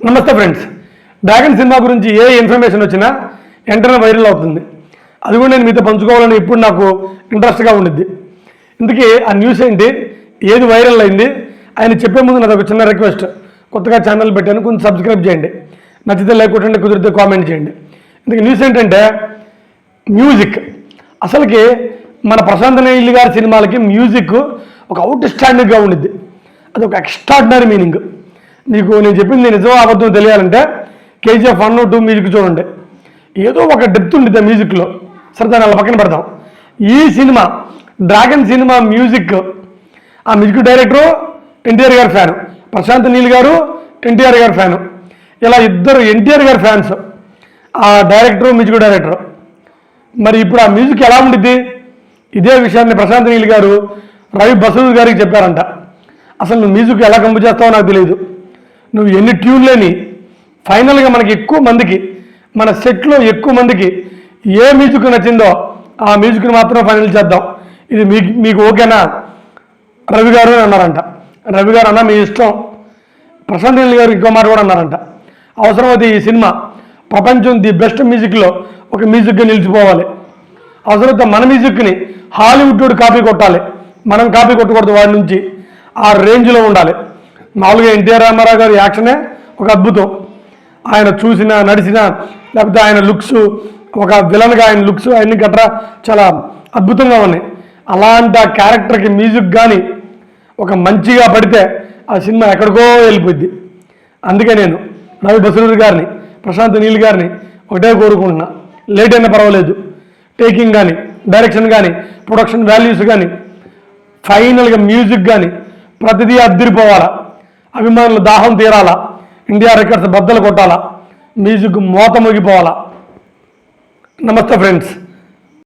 నమస్తే friends. Dragon cinema గురించి ఏ information వచ్చినా వెంటనే వైరల్ అవుతుంది. అది కూడా నేను మీతో పంచుకోవాలని ఇప్పుడు నాకు ఇంట్రెస్ట్గా ఉండిద్ది. ఇందుకే ఆ న్యూస్ ఏంటి ఏది వైరల్ అయింది ఆయన చెప్పే ముందు నాది ఒక చిన్న రిక్వెస్ట్ కొత్తగా ఛానల్ పెట్టాను కొంచెం సబ్స్క్రైబ్ చేయండి. నచ్చితే లేకుంటే కుదిరితే కామెంట్ చేయండి. ఇందుకు న్యూస్ ఏంటంటే మ్యూజిక్ అసలుకి మన ప్రశాంత్ నీల్ గారి సినిమాలకి మ్యూజిక్ ఒక అవుట్ స్టాండర్డ్గా ఉండిద్ది. అది ఒక ఎక్స్ట్రాడినరీ మీనింగ్ నీకు నేను చెప్పింది నిజం అబద్ధం తెలియాలంటే కేజీఎఫ్ వన్ టూ మ్యూజిక్ చూడండి. ఏదో ఒక డెప్త్ ఉండిద్ది ఆ మ్యూజిక్లో సరే దాన్ని అలా పక్కన పెడతాం ఈ సినిమా డ్రాగన్ సినిమా మ్యూజిక్ ఆ మ్యూజిక్ డైరెక్టరు ఎన్టీఆర్ గారి ఫ్యాను ప్రశాంత్ నీల్ గారు ఎన్టీఆర్ గారి ఫ్యాను ఇలా ఇద్దరు ఎన్టీఆర్ గారి ఫ్యాన్స్ ఆ డైరెక్టరు మ్యూజిక్ డైరెక్టరు మరి ఇప్పుడు ఆ మ్యూజిక్ ఎలా ఉండిద్ది? ఇదే విషయాన్ని ప్రశాంత్ నీల్ గారు రవి బసూర్ గారికి చెప్పారంట. అసలు నువ్వు మ్యూజిక్ ఎలా కంపు చేస్తావో నాకు తెలియదు. నువ్వు ఎన్ని ట్యూన్లేని ఫైనల్గా మనకి ఎక్కువ మందికి మన సెట్లో ఎక్కువ మందికి ఏ మ్యూజిక్ నచ్చిందో ఆ మ్యూజిక్ని మాత్రం ఫైనల్ చేద్దాం. ఇది మీకు మీకు ఓకేనా రవి గారు అని అన్నారంట. రవి గారు అన్న మీ ఇష్టం. ప్రశాంత్ నీల్ గారు ఇంకో మాట కూడా అన్నారంట. అవసరమైతే ఈ సినిమా ప్రపంచం ది బెస్ట్ మ్యూజిక్లో ఒక మ్యూజిక్గా నిలిచిపోవాలి. అవసరమైతే మన మ్యూజిక్ని హాలీవుడ్ కాపీ కొట్టాలి. మనం కాపీ కొట్టకూడదు వాడి నుంచి. ఆ రేంజ్లో ఉండాలి. మామూలుగా ఎన్టీఆర్ రామారావు గారి యాక్షనే ఒక అద్భుతం. ఆయన చూసిన నడిచిన లేకపోతే ఆయన లుక్స్ ఒక విలన్గా ఆయన లుక్స్ అన్ని గట్రా చాలా అద్భుతంగా ఉన్నాయి. అలాంటి ఆ క్యారెక్టర్కి మ్యూజిక్ కానీ ఒక మంచిగా పడితే ఆ సినిమా ఎక్కడికో వెళ్ళిపోద్ది. అందుకే నేను రవి బసూరి గారిని ప్రశాంత్ నీల్ గారిని ఒకటే కోరుకుంటున్నా. లేట్ అయినా పర్వాలేదు. టేకింగ్ కానీ డైరెక్షన్ కానీ ప్రొడక్షన్ వాల్యూస్ కానీ ఫైనల్గా మ్యూజిక్ కానీ ప్రతిదీ అద్దరిపోవాలా. అభిమానుల దాహం తీరాలా? ఇండియా రికార్డ్స్ బద్దలు కొట్టాలా? మ్యూజిక్ మోత ముగిపోవాలా నమస్తే ఫ్రెండ్స్.